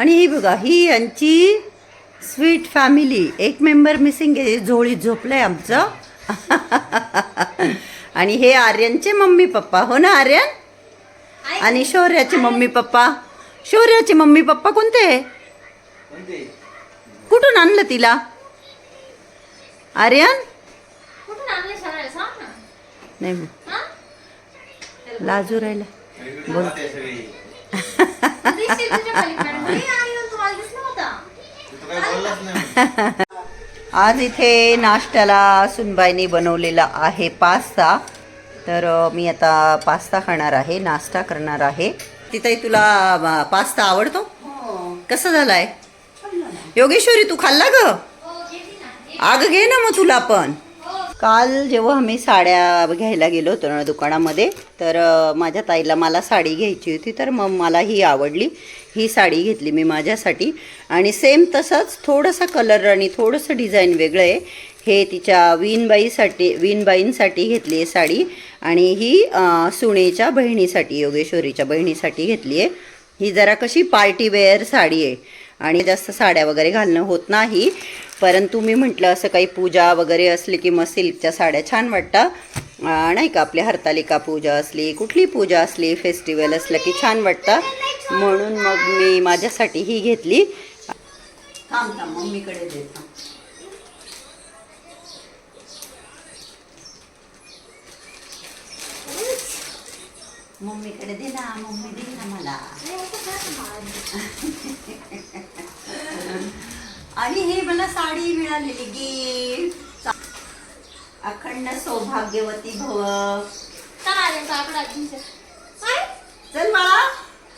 आणि ही बघा ही यांची स्वीट फॅमिली. एक मेंबर मिसिंग आहे झोळीत झोपलंय आमचं. आणि हे आर्यनचे मम्मी पप्पा. हो ना आर्यन? आणि शौर्याचे मम्मी पप्पा. शौर्याचे मम्मी पप्पा कोणते? कुठून आणलं तिला? आर्यन? नाही हा? लाजू राहिला. बोल आज इथे नाश्त्याला सुनबाईने बनवलेला आहे पास्ता. तर मी आता पास्ता खाणार आहे नाश्ता करणार आहे. तिथे तुला पास्ता आवडतो? कसा झालाय? योगेश्वरी तू खाल्ला ग? आग घे ना मग तुला पण. काल जेव्हा आम्ही साड्या घ्यायला गेलो होतो ना दुकानामध्ये तर माझ्या ताईला मला साडी घ्यायची होती तर मग मला ही आवडली. ही साडी घेतली मी माझ्यासाठी. आणि सेम तसंच थोडंसं कलर आणि थोडंसं डिझाईन वेगळं आहे. हे तिच्या विनबाईसाठी विणबाईंसाठी घेतली आहे साडी. आणि ही सुनेच्या बहिणीसाठी योगेश्वरीच्या बहिणीसाठी घेतली आहे. ही जरा कशी पार्टी वेअर साडी आहे. आणि जास्त साड्या वगैरे घालणं होत नाही. परंतु मी म्हटलं असं काही पूजा वगैरे असली की मग सिल्कच्या साड्या छान वाटतात नाही का आपली हरतालिका पूजा असली कुठली पूजा असली फेस्टिवल असलं की छान वाटतं. म्हणून मग मी माझ्यासाठी ही घेतली. थांब थांब मम्मीकडे मम्मीकडे दे ना मम्मी दे ना मला. आणि हे मला साडी मिळालेली गिफ्ट अखंड सौभाग्यवती भव. चला, बाळा.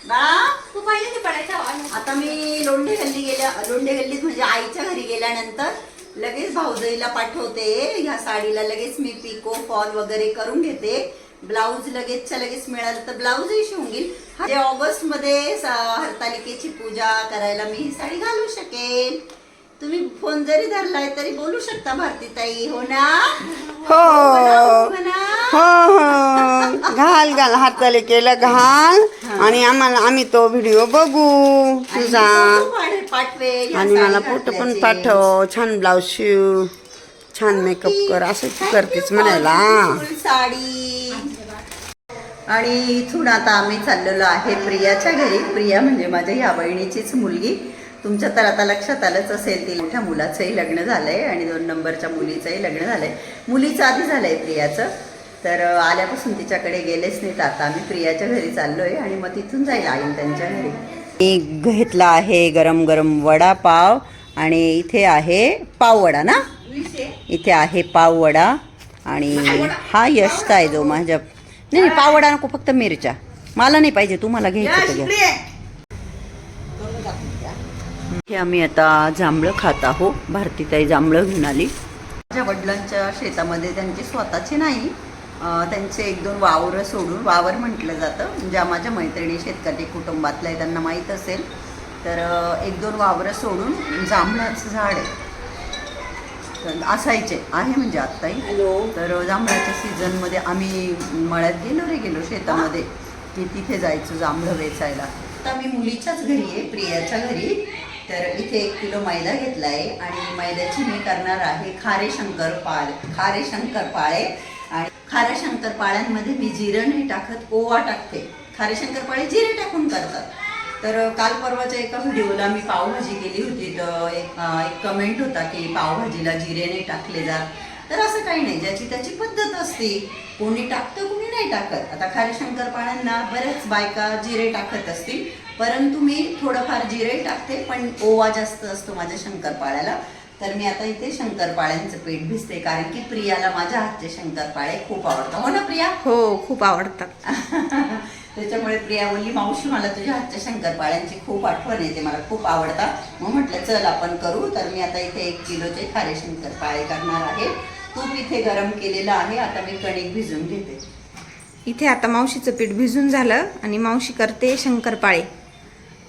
बाळा तू पहिले ते पडायचा. आता मी लोंढे गल्ली गेल्या लोंढे गल्लीत म्हणजे आईच्या घरी गेल्यानंतर लगेच भाऊजाईला पाठवते. ह्या साडीला लगेच मी पिको फॉल वगैरे करून घेते. ब्लाऊज लगेचच्या लगेच मिळालं तर ब्लाऊजही शिवून घेईल. ऑगस्टमध्ये स- हरतालिकेची पूजा करायला मी ही साडी घालू शकेल तुम्ही फोन जरी धरलाय तरी बोलू शकता भारतीताई हो ना? हो. हो ना? हो हो घाल घाल हाताले केलं घाल. आणि आम्हाला आम्ही तो व्हिडिओ बघू तुझा. आणि मला फोटो पण. पाठव. छान ब्लाऊज शिव. छान मेकअप कर. असं तू करतेस म्हणायला. साडी. आणि इथून आता आम्ही चाललेलो आहे प्रियाच्या घरी. प्रिया म्हणजे माझ्या ह्या बहिणीचीच मुलगी. तुमच्या तर आता लक्षात आलंच असेल ती मोठ्या मुलाचंही लग्न झालंय आणि दोन नंबरच्या मुलीचंही लग्न झालंय. मुलीचं आधी झालंय प्रियाचं. तर आल्यापासून तिच्याकडे गेलेच नाहीत आता. आम्ही प्रियाच्या घरी चाललोय आणि मग तिथून जाईल आईन त्यांच्या घरी. मी घेतला आहे गरम गरम वडापाव आणि इथे आहे पाववडा ना? इथे आहे पाववडा आणि हा यशचा आहे जो माझ्या नाही नाही, पाववडा नको फक्त मिरच्या. मला नाही पाहिजे तुम्हाला घ्यायचं घ्या. हे आम्ही आता जांभळं खात आहो भारतीताई जांभळं घेऊन आली. माझ्या वडिलांच्या शेतामध्ये त्यांची स्वतःची नाही त्यांचे एक दोन वावरं सोडून वावर म्हटलं जातं. म्हणजे माझ्या मैत्रिणी शेतकरी कुटुंबातल्या आहे, त्यांना माहीत असेल तर एक दोन वावरं सोडून जांभळाचं झाड आहे. असायचे आहे म्हणजे आत्ताही. तर जांभळाच्या सीझनमध्ये आम्ही मळ्यात गेलो रे गेलो शेतामध्ये की तिथे जायचो जांभळं वेचायला. आता मी मुलीच्याच घरी आहे प्रियाच्या घरी. तर इथे एक किलो मैदा घेतला आहे आणि मैद्याची मी करणार आहे खारे शंकरपाळ खारे शंकरपाळे आणि खाऱ्या शंकरपाळ्यांमध्ये मी जिरं नाही टाकत ओवा टाकते. खारे शंकरपाळे जिरे टाकून करतात. तर काल परवाच्या एका व्हिडिओला मी पावभाजी केली होती तर एक एक कमेंट होता की पावभाजीला जिरे नाही टाकले जात. तर असं काही नाही ज्याची त्याची पद्धत असते. कोणी टाकतं कोणी नाही टाकत. आता खारे शंकरपाळ्यांना बऱ्याच बायका जिरे टाकत असतील. परंतु मी थोडंफार जिरे टाकते पण ओवा जास्त असतो माझ्या शंकरपाळ्याला. तर मी आता इथे शंकरपाळ्यांचं पीठ भिजते कारण की प्रियाला माझ्या हातचे शंकरपाळे खूप आवडतात. हो ना प्रिया? हो खूप आवडतात. त्याच्यामुळे प्रिया बोलली मावशी मला तुझ्या हातच्या शंकरपाळ्यांची खूप आठवण येते मला खूप आवडतात. मग म्हटलं चल आपण करू. तर मी आता इथे एक किलोचे खारे शंकरपाळे करणार आहे. तूप इथे गरम केलेलं आहे आता मी कणिक भिजून घेते. इथे आता मावशीचं पीठ भिजून झालं आणि मावशी करते शंकरपाळे.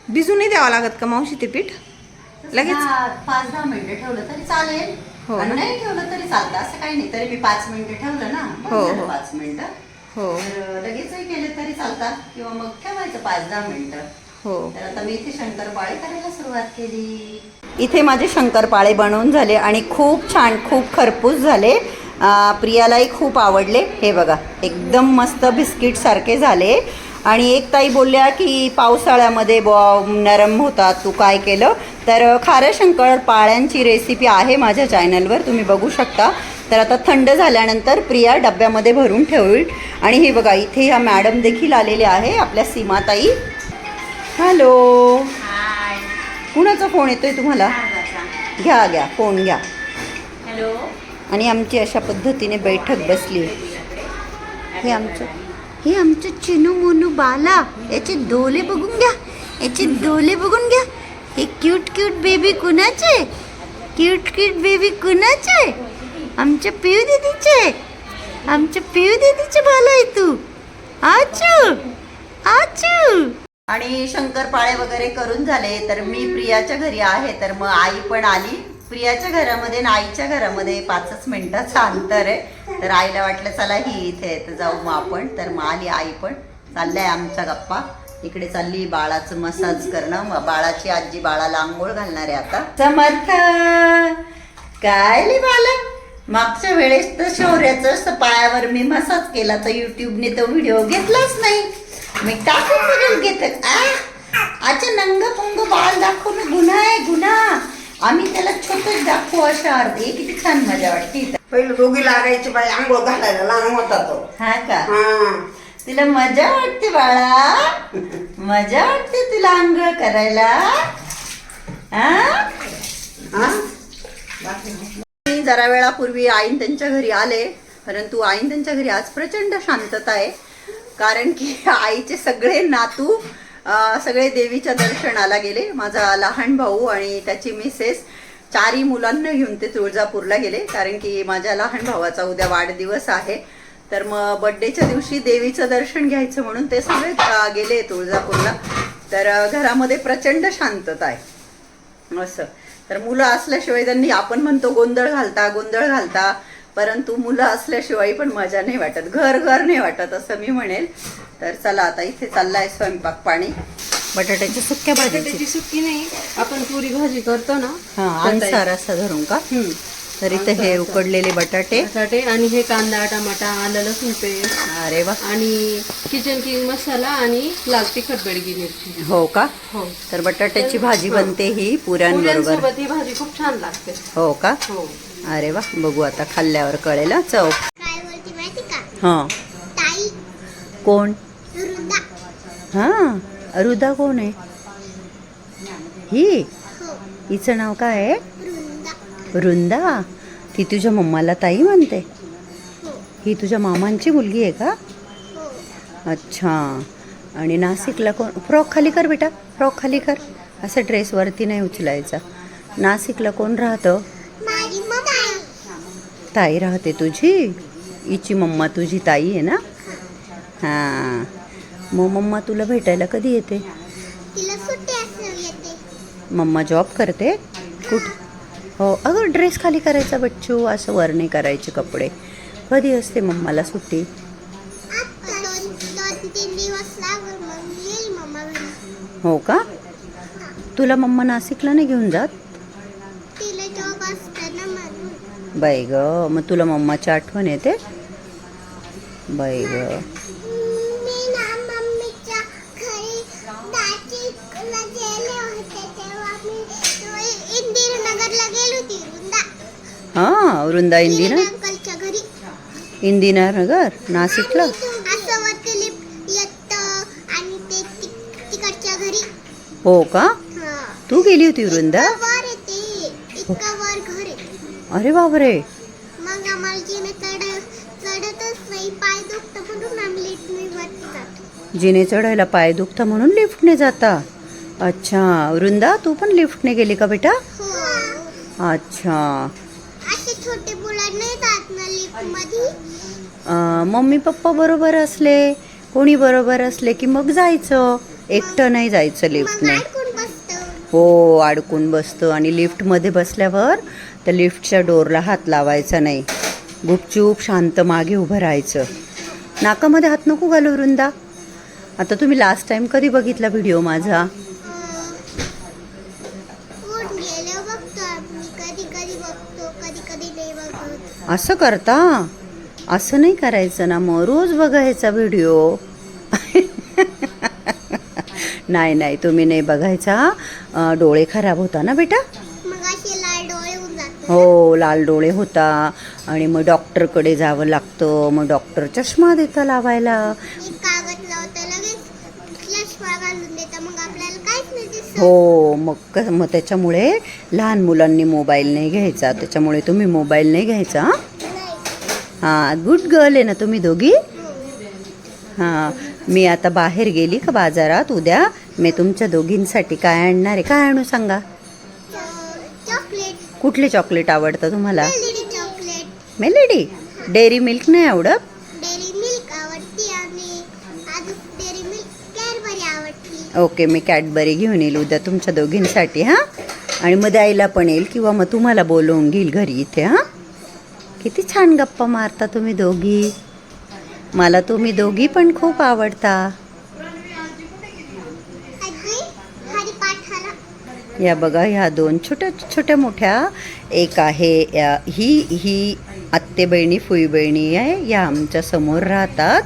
भिजूनही द्यावं लागत का मावशी ते पीठ? लगेच? पाच दहा मिनिटं ठेवलं तरी चालेल. हो आणि? नाही ठेवलं तरी चालतं. असं काही नाही तरी मी पाच मिनिटं ठेवलं ना. हो, हो. पाच मिनिटं. हो. तर लगेचही केले तरी चालतात किंवा मग ठेवायचं पाच दहा मिनिटं. हो. तर आता मी इथे शंकरपाळे करायला सुरुवात केली. इथे माझे शंकरपाळे बनवून झाले आणि खूप छान खूप खरपूस झाले. अं, प्रियालाही खूप आवडले. हे बघा एकदम मस्त बिस्किट सारखे झाले. आणि एक ताई बोलल्या की पावसाळ्यामध्ये ब नरम होतात तू काय केलं? तर खाऱ्या शंकरपाळ्यांची रेसिपी आहे माझ्या चॅनलवर तुम्ही बघू शकता. तर आता थंड झाल्यानंतर प्रिया डब्यामध्ये भरून ठेवईल. आणि हे बघा इथे ह्या मॅडम देखील आलेल्या आहे आपल्या सीमाताई. हॅलो कुणाचा फोन येतोय तुम्हाला? घ्या घ्या फोन घ्या. हॅलो आणि आमची अशा पद्धतीने बैठक बसली हे आमचं हे आमचं चिनू मोनू बाला याचे डोले बघून घ्या. याचे डोले बघून घ्या. हे क्यूट क्यूट बेबी कुणाचे? क्यूट क्यूट बेबी कुणाचे? आमच्या पिऊ दीदीचे. आमच्या पिऊ दिदीचे बाला आहे तू. आचू आचू आणि शंकरपाळे वगैरे करून झाले तर मी प्रियाच्या घरी आहे तर मग आई पण आली. प्रियाच्या घरामध्ये आणि आईच्या घरामध्ये पाचच मिनिटाचं अंतर आहे. तर आईला वाटलं चला ही इथे आहे, तर जाऊ मग आपण. तर मग आली आई पण. चाललाय आमचा गप्पा. इकडे चालली बाळाचं मसाज करणं. मग बाळाची आजी बाळाला आंघोळ घालणार आहे आता. समर्थ! काय लिहि बाला मागच्या वेळेस तर शौर्याचं पायावर मी मसाज केला तर युट्यूबने तो व्हिडिओ घेतलाच नाही. मी टाकून बघून घेत अच्छा नंग पुंग बाळ दाखवून गुन्हा आहे गुन्हा. आम्ही त्याला छोटच दाखवू अशा अर्धे? किती छान मजा वाटते. पहिलं दोघी लागायची बाई आंघोळ घालायला लहान होता तो. हा का? हा. तुला मजा वाटते बाळा. मजा वाटते तुला आंघोळ करायला. हा? हा? मी जरा वेळापूर्वी आईन त्यांच्या घरी आले परंतु आईन त्यांच्या घरी आज प्रचंड शांतता आहे. कारण की आईचे सगळे नातू सगळे देवीच्या दर्शनाला गेले. माझा लहान भाऊ आणि त्याची मिसेस चारही मुलांना घेऊन ते तुळजापूरला गेले. कारण की माझ्या लहान भावाचा उद्या वाढदिवस आहे. तर मग बड्डेच्या दिवशी देवीचं दर्शन घ्यायचं म्हणून ते सगळे गेले तुळजापूरला. तर घरामध्ये प्रचंड शांतता आहे. असं. तर मुलं असल्याशिवाय त्यांनी आपण म्हणतो गोंधळ घालता गोंधळ घालता. परंतु मुलं असल्याशिवाय पण मजा नाही वाटत. घर घर नाही वाटत असं मी म्हणेल. तर चला आता इथे चाललाय स्वयंपाक पाणी. बटाट्याच्या सुक्या भाजीची त्याची सुट्टी नाही. आपण पुरी भाजी करतो ना हा अन्सार असा धरून का? तर इथे हे उकडलेले बटाटे. बटाटे आणि हे कांदा टमाटा आलं लसूण पेस्ट. अरे वा. आणि किचन किंग मसाला आणि लाल तिखट बेडगी मिरची. हो का? हो. तर बटाट्याची भाजी बनते ही पुऱ्यांबरोबर. ही भाजी खूप छान लागते. हो का? हो. अरे वा बघू आता खाल्ल्यावर कळेल चव. हा. ताई. कोण? रुंदा. हा अरुदा कोण आहे? ही? हो. हिचं नाव काय आहे? रुंदा. वृंदा ती तुझ्या मम्माला ताई म्हणते. हो. ही तुझ्या मामांची मुलगी आहे का? हो. अच्छा. आणि नाशिकला कोण? फ्रॉक खाली कर बेटा फ्रॉक खाली कर. असं ड्रेसवरती नाही उचलायचा. नाशिकला कोण राहतं? ताई राहते तुझी? हिची मम्मा तुझी ताई आहे ना? हां. मग मम्मा तुला भेटायला कधी येते? मम्मा जॉब करते? कुठ? हो अगं ड्रेस खाली करायचा बच्चू असं वर नाही करायचे कपडे. कधी असते मम्माला सुट्टी? हो का? तुला मम्मा नाशिकला नाही घेऊन जात तिला जॉब असतं ना म्हणून बाई ग मग तुला मम्माची आठवण येते? बाई ग. हां वृंदा इंदिरा? नगर नाशिकला? हो का? तू गेली होती वृंदा? अरे बापरे. मग आम्हाला जिने चढ चढतच नाही पाय दुखतं म्हणून आम्ही लिफ्टने वरती जातो. जिने चढायला पाय दुखता म्हणून लिफ्टने जाता. अच्छा वृंदा तू पण लिफ्टने गेली का बेटा? हो. अच्छा. असे छोटे मुलं नाही जात ना लिफ्टमध्ये अं, मम्मी पप्पा बरोबर असले कोणी बरोबर असले की मग जायचं. एकटं नाही जायचं लिफ्टने हो अडकून बसतं आणि लिफ्टमध्ये बसल्यावर त्या लिफ्टच्या डोरला हात लावायचा नाही. गुपचूप शांत मागे उभं राहायचं. नाकामध्ये हात नको घालू वृंदा. आता तुम्ही लास्ट टाइम कधी बघितला व्हिडिओ माझा? असं करता? असं नाही करायचं ना मग. रोज बघायचा व्हिडिओ नाही नाही तुम्ही नाही बघायचा. डोळे खराब होता ना बेटा? हो लाल डोळे होता आणि मग डॉक्टरकडे जावं लागतं. मग डॉक्टर चष्मा देता लावायला. हो मग क मग त्याच्यामुळे लहान मुलांनी मोबाईल नाही घ्यायचा. त्याच्यामुळे तुम्ही मोबाईल नाही घ्यायचा हं? गुड गर्ल आहे ना तुम्ही दोघी? हां मी आता बाहेर गेली का बाजारात? उद्या मी तुमच्या दोघींसाठी काय आणणार आहे? काय आणू सांगा? कुठले चॉकलेट आवडतं तुम्हाला? मेलडी डेअरी मिल्क नाही आवडती? ओके मी कॅडबरी घेऊन येईल उद्या तुमच्या दोघींसाठी हां? आणि मग द्यायला पण येईल किंवा मग तुम्हाला बोलवून घेईल घरी इथे हां? किती छान गप्पा मारता तुम्ही दोघी. मला तुम्ही दोघी पण खूप आवडता. या बघा ह्या दोन छोट्या छोट्या मोठ्या एक आहे या- ही ही आत्ते बहिणी फुई बहिणी आहे या आमच्यासमोर राहतात.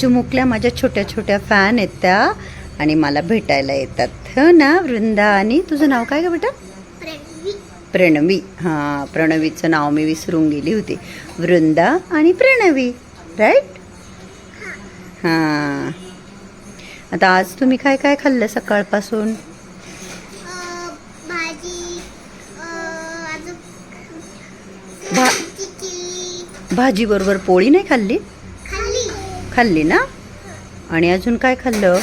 चिमुकल्या माझ्या छोट्या छोट्या फॅन आहेत त्या आणि मला भेटायला येतात. हो ना वृंदा आणि तुझं नाव काय का बेटा? प्रणवी. प्रणवी. हां प्रणवीचं नाव मी विसरून गेली होती. वृंदा आणि प्रणवी राईट हां. आता आज तुम्ही काय काय खाल्लं सकाळपासून? भाजीबरोबर पोळी नाही खाल्ली? खाल्ली. ना? आणि अजून काय खाल्लं?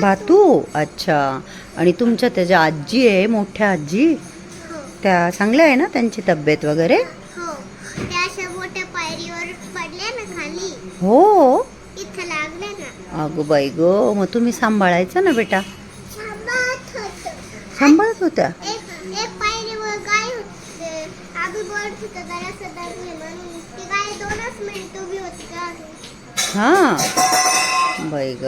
भातू. अच्छा. आणि तुमच्या त्याच्या आजी आहे मोठ्या आजी? हो. त्या चांगल्या आहे ना त्यांची तब्येत वगैरे? हो. हो? अगं बाई ग मग तुम्ही सांभाळायचं ना बेटा? सांभाळत होत्या एक एक पायरीवर गाय होते आम्ही बोलत होतो जरासं दरले म्हणून ती गाय दोनच मिनिट उभी होती का हां. बाई ग.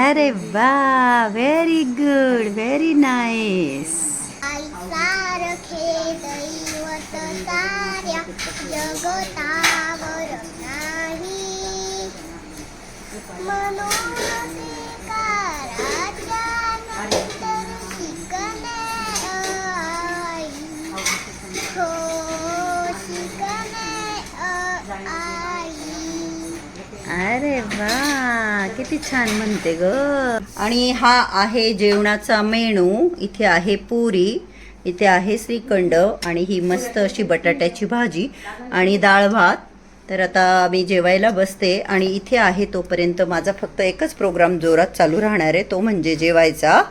अरे वा व्हेरी गुड व्हेरी नाईस आई सारखे दैवत साऱ्या जगतावर नाही अरे वा किती छान म्हणते ग. आणि हा आहे जेवणाचा मेनू. इथे आहे पुरी इथे आहे श्रीखंड आणि ही मस्त अशी बटाट्याची भाजी आणि डाळ भात. तर आता मी जेवायला बसते आणि इथे आहे तोपर्यंत माझा फक्त एकच प्रोग्राम जोरात चालू राहणार आहे तो म्हणजे जेवायचा.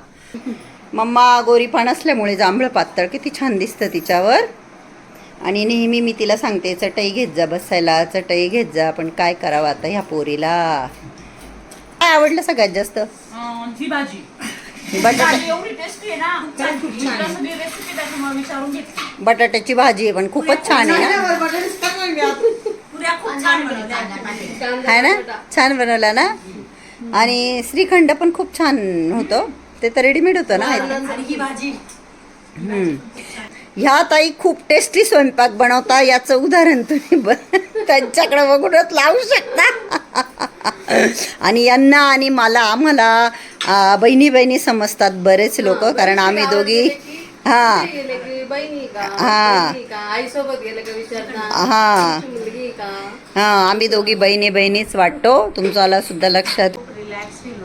मम्मा गोरीपान असल्यामुळे जांभळं पातळ किती छान दिसतं तिच्यावर. आणि नेहमी मी तिला सांगते चटई घेत जा बसायला चटई घेत जा पण काय करावं आता ह्या पोरीला? काय आवडलं सगळ्यात जास्त? भाजी. बटाट्याची भाजी आहे पण खूपच छान आहे ना. पुऱ्या खूप छान बनवल्या. आहे ना? छान बनवला ना? आणि श्रीखंड पण खूप छान होतं. ते तर रेडीमेड होतं ना? ही. ह्या ताई खूप टेस्टी स्वयंपाक बनवता याचं उदाहरण तुम्ही ब त्यांच्याकडे बघूनच लावू शकता. आणि यांना आणि मला आम्हाला बहिणी बहिणी समजतात बरेच लोक कारण आम्ही दोघी हा. बहिणी हा. बहिणी का? आई सोबत गेले का विचारतात हा. हा आम्ही दोघी बहिणी बहिणीच वाटतो. तुमचं सुद्धा लक्षात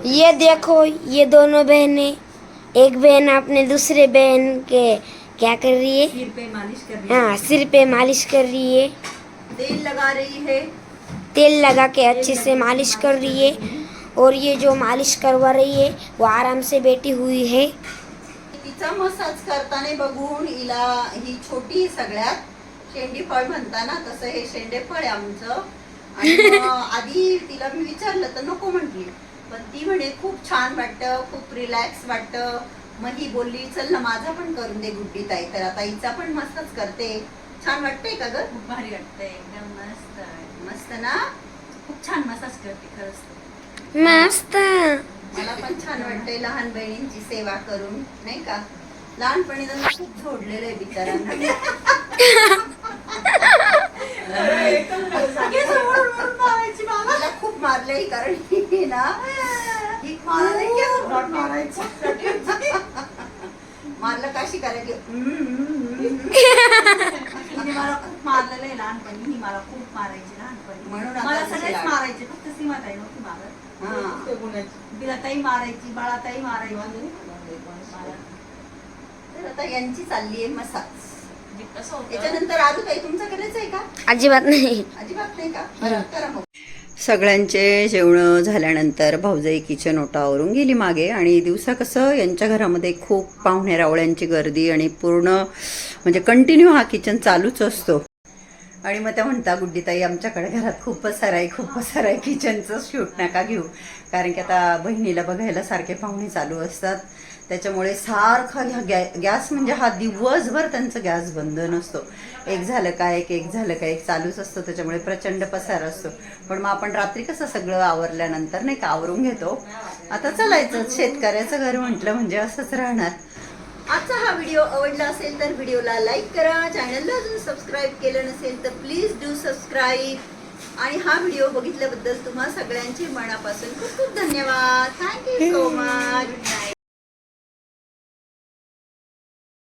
ये देखो ये दोनों बहनें एक बहन अपने दूसरे बहन के क्या कर रही है? सिर पे मालिश कर रही हाँ। सिर पे मालिश कर रही है। है तेल लगा रही है। तेल लगा के अच्छे से मालिश कर रही है। और ये जो मालिश करवा रही है वो आराम से बैठी हुई है। तिचा मसाज करताना बघून हिला ही छोटी सगळ्यात. शेंडी फळ म्हणता ना तसं हे शेंडे फळ आहे आमचं. आणि आधी तिला मी विचारलं तर नको म्हटली. पण ती म्हणे खूप छान वाटतं खूप रिलॅक्स वाटतं. मग ही बोलली चल ना माझा पण करून दे गुड्डी ताई तर आता हिचा पण मसाज करते. छान वाटतंय का ग? खूप भारी वाटतंय एकदम मस्त. मस्त ना? खूप छान मसाज करते खरंच मस्त. मला पण छान वाटतंय लहान बहिणींची सेवा करून नाही का? लहानपणी त्यांना खूप झोडलेलं आहे बिचारांना मला खूप मारलंय कारण ना ही मारायचं. मारलं काशी करायची हम्म, हम्म, हम्म. हिने मला खूप मारलेलं आहे लहानपणी ही मला खूप मारायची लहानपणी म्हणून आता मला तशी सगळेच लाड. मारायचे फक्त सीमाताई नव्हती मारत हा. बिलाताई मारायची बाळाताई मारायची तर आता यांची चालली आहे मसाज म्हणजे कसं होतं याच्यानंतर आरू ताई तुमचं करायचं आहे का अजिबात नाही अजिबात नाही का बरं करा मग सगळ्यांचे जेवणं झाल्यानंतर भाऊजाई किचन ओटावरून गेली मागे आणि दिवसा कसं यांच्या घरामध्ये खूप पाहुणे रावळ्यांची गर्दी आणि पूर्ण म्हणजे कंटिन्यू हा किचन चालूच असतो. आणि मग त्या म्हणता गुड्डीताई आमच्याकडे घरात खूप पसार आहे खूप पसार आहे किचनचं शूट नका घेऊ. कारण की आता बहिणीला बघायला सारखे पाहुणे चालू असतात. त्याच्यामुळे सारखा ह्या गॅ गॅस म्हणजे हा दिवसभर त्यांचं गॅस बंद नसतो. एक झालं का एक एक झालं का एक चालूच असतो त्याच्यामुळे प्रचंड पसार असतो. पण मग आपण रात्री कसं सगळं आवरल्यानंतर नाही का आवरून घेतो. आता चालायचं शेतकऱ्याचं घर म्हटलं म्हणजे असंच राहणार. आजचा हा व्हिडिओ आवडला असेल तर व्हिडिओला लाईक करा चॅनलला अजून सबस्क्राईब केलं नसेल तर प्लीज डू सबस्क्राईब. आणि हा व्हिडिओ बघितल्याबद्दल तुम्हा सगळ्यांचे मनापासून खूप खूप धन्यवाद. Thank you so much